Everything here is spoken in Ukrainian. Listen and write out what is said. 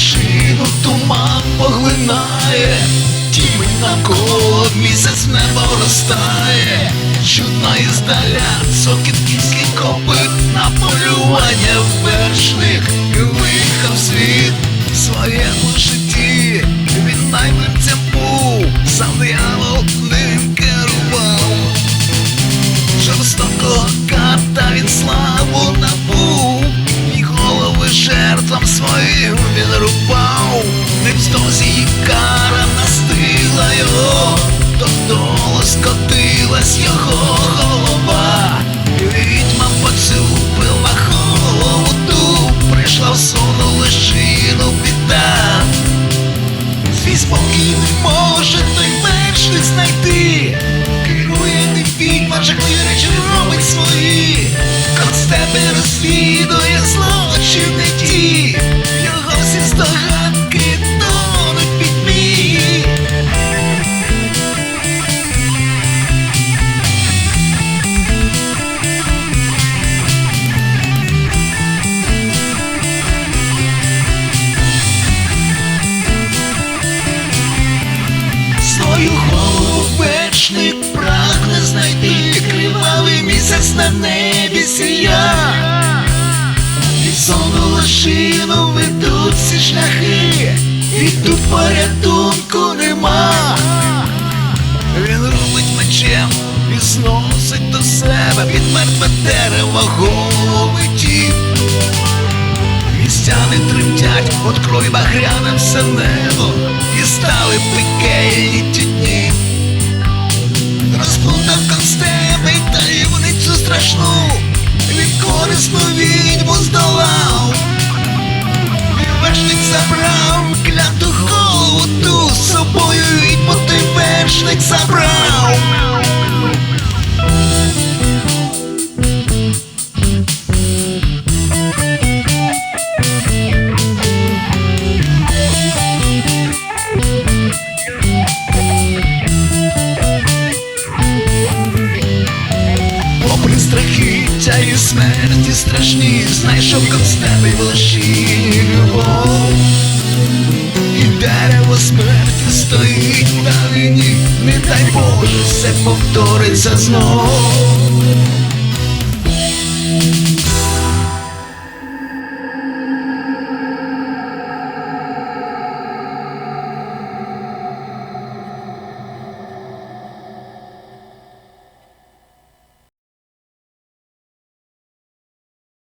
машину туман поглинає, тімень навколо місяць небо розтає, чутно іздаля, сокіт кінський копит на полювання вершних. Її кара настигла його, додолу скотилась його голова, і відьма поцюпила голову ту, прийшла в сону лишину біда. Свій спокій може той знайти на небі сія. Від сону лошину ведуть всі шляхи І тут порятунку нема. Він рубить мечем і зносить до себе Під мертве дерево голови ті. Містяни тремтять, от крові багряним все небо страшну. Від корисну відьму здолав і смерті страшні, знайшов констебель в лоші любов. І дерево смерті стоїть на війні, не дай Боже, все повториться знов.